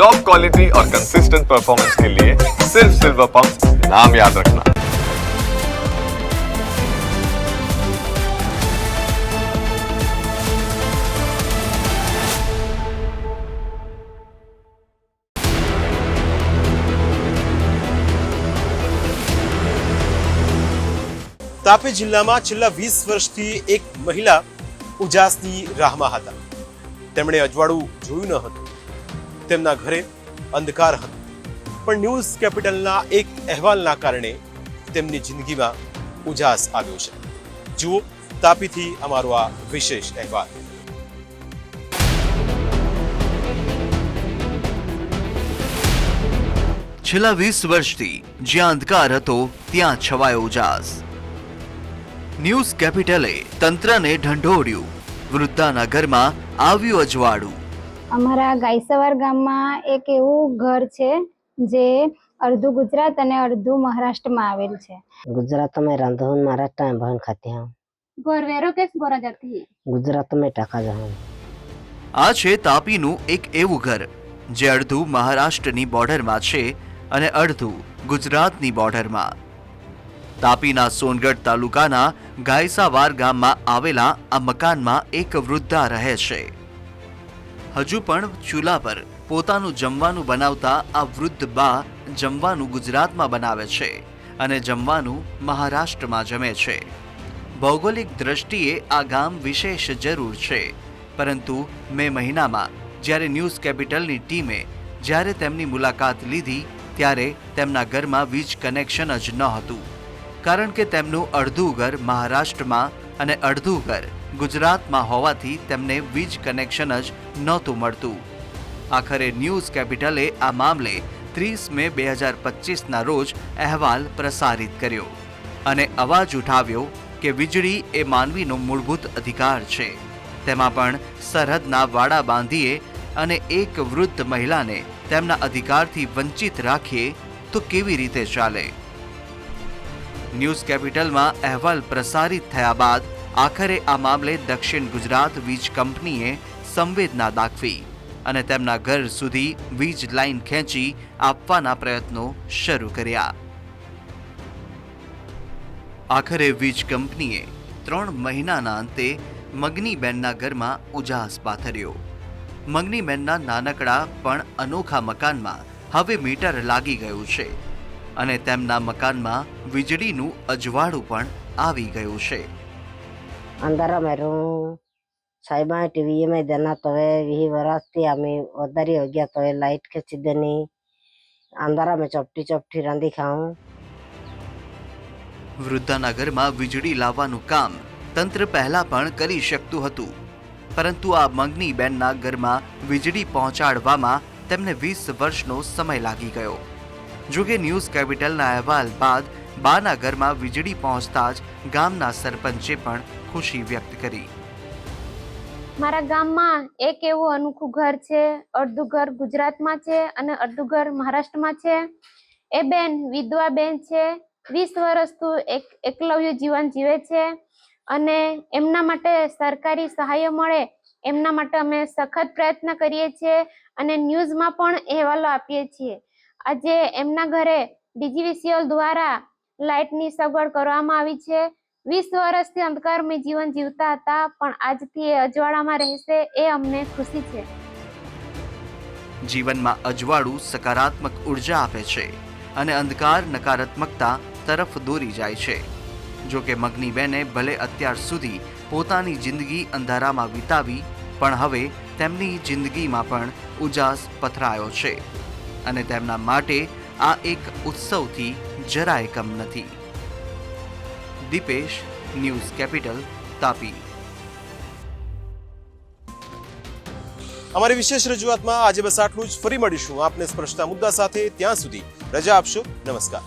Top quality और consistent performance के लिए सिर्फ सिल्वर पंप नाम याद रखना તાપી જિલ્લામાં છેલ્લા વીસ વર્ષથી એક મહિલા ઉજાસની રાહમાં હતા તેમણે અજવાળું જોયું ન હતું તેમના ઘરે અંધકાર હતો. પણ ન્યૂઝ કેપિટલના એક અહેવાલના કારણે તેમની જિંદગીમાં ઉજાસ આવ્યો છે. જુઓ તાપીથી અમારો આ વિશેષ અહેવાલ. છેલ્લા વીસ વર્ષથી જ્યાં અંધકાર હતો, ત્યાં છવાયો ઉજાસ. ન્યૂઝ કેપિટલે તંત્રને ઢંઢોળ્યું. વૃદ્ધાના ઘરમાં આવ્યું અજવાળું. અમારા ગાયસવાર ગામમાં એક એવું ઘર છે જે અડધું ગુજરાત અને અડધું મહારાષ્ટ્રમાં આવેલ છે गुजरात में रांधून महाराष्ट्र में बहन खाते हैं गोरवेरो केस बोला जाती है गुजरात में टाका जहाँ આ છે તાપીનું એક એવું ઘર જે અડધું મહારાષ્ટ્રની બોર્ડરમાં છે અને અડધું ગુજરાતની બોર્ડરમાં તાપીના સોનગઢ તાલુકાના ગાયસાવાર ગામમાં આવેલા આ મકાનમાં એક વૃદ્ધા રહે છે હજુ પણ ચૂલા પર પોતાનું જમવાનું બનાવતા આ વૃદ્ધ બા જમવાનું ગુજરાતમાં બનાવે છે અને જમવાનું મહારાષ્ટ્રમાં જમે છે. ભૌગોલિક દ્રષ્ટિએ આ ગામ વિશેષ જરૂર છે. પરંતુ મે મહિનામાં જ્યારે ન્યૂઝ કેપિટલની ટીમે જ્યારે તેમની મુલાકાત લીધી ત્યારે તેમના ઘરમાં વીજ કનેક્શન જ ન હતું. કારણ કે તેમનું અડધું ઘર મહારાષ્ટ્રમાં અને અડધું ઘર ગુજરાતમાં હોવાથી તેમને વીજ કનેક્શન જ નહોતું મળતું. આખરે ન્યૂઝ કેપિટલે આ મામલે ત્રીસ મે બે હજાર પચીસના રોજ અહેવાલ પ્રસારિત કર્યો અને અવાજ ઉઠાવ્યો કે વીજળી એ માનવીનો મૂળભૂત અધિકાર છે. તેમાં પણ સરહદના વાડા બાંધીએ અને એક વૃદ્ધ મહિલાને તેમના અધિકારથી વંચિત રાખીએ તો કેવી રીતે ચાલે? ન્યૂઝ કેપિટલમાં અહેવાલ પ્રસારિત થયા બાદ આખરે આ મામલે દક્ષિણ ગુજરાત વીજ કંપનીએ સંવેદના દાખવી અને તેમના ઘર સુધી વીજ લાઈન ખેંચી આપવાના પ્રયત્નો શરૂ કર્યા. આખરે વીજ કંપનીએ ત્રણ મહિનાના અંતે મગનીબેનના ઘરમાં ઉજાસ પાથર્યો. મગનીબેનના નાનકડા પણ અનોખા મકાનમાં હવે મીટર લાગી ગયું છે અને તેમના મકાનમાં વીજળીનું અજવાળું પણ આવી ગયું છે. ಅಂದರ ಮೇರು દેના ಟಿವಿ ಮೈ ದನ್ನತ್ತವೆ અમે ವರಸ್ತಿ ಆಮಿ ಒದ್ದರಿ ಹೋಗ್ಯಾತವೆ ಲೈಟ್ ಕೆಚ್ಚಿದ್ದೇನಿ ಅಂದರ ಮೇ ચપટી ચપટી રાંધી ખાઉં વૃદ્ધાનગરમાં વીજળી લાવવાનું કામ તંત્ર પહેલા પણ કરી શકતું હતું પરંતુ આ મગની બેનના ઘરમાં વીજળી પહોંચાડવામાં તેમને વીસ વર્ષનો સમય લાગી ગયો જોકે ન્યૂઝ કેપિટલના અહેવાલ બાદ બાના ઘરમાં વીજળી પહોંચતા જ ગામના સરપંચે પણ ખુશી વ્યક્ત કરી. મારા ગામમાં એક એવું અનોખું ઘર છે, અડધું ઘર ગુજરાતમાં છે અને અડધું ઘર મહારાષ્ટ્રમાં છે. એ બેન વિધવા બેન છે, વીસ વર્ષથી એક એકલવ્ય જીવન જીવે છે અને એમના માટે સરકારી સહાય મળે, એમના માટે અમે સખત પ્રયત્ન કરીએ છીએ અને ન્યૂઝમાં પણ અહેવાલો આપીએ છીએ. આજે એમના ઘરે ડીજીવીસીએલ દ્વારા લાઇટની સગવડ કરવામાં આવી છે. વીસ વર્ષથી અંધકારમય જીવન જીવતા હતા, પણ આજથી એ અજવાળામાં રહેશે એ અમને ખુશી છે. જીવનમાં અજવાળું સકારાત્મક ઊર્જા આપે છે અને અંધકાર, નકારાત્મકતા તરફ દોરી જાય છે. જો કે મગનીબેને ભલે અત્યાર સુધી પોતાની જિંદગી અંધારામાં વિતાવી, પણ હવે તેમની જિંદગીમાં પણ ઉજાસ પથરાયો છે. અને તેમના માટે આ એક ઉત્સવથી જરાય કમ નથી. Dipesh, news capital, Tapi. અમારી વિશેષ રજૂઆતમાં આજે બસ આટલું જ. ફરી મળીશું આપને સ્પર્શતા મુદ્દા સાથે ત્યાં સુધી રજા આપશો. નમસ્કાર.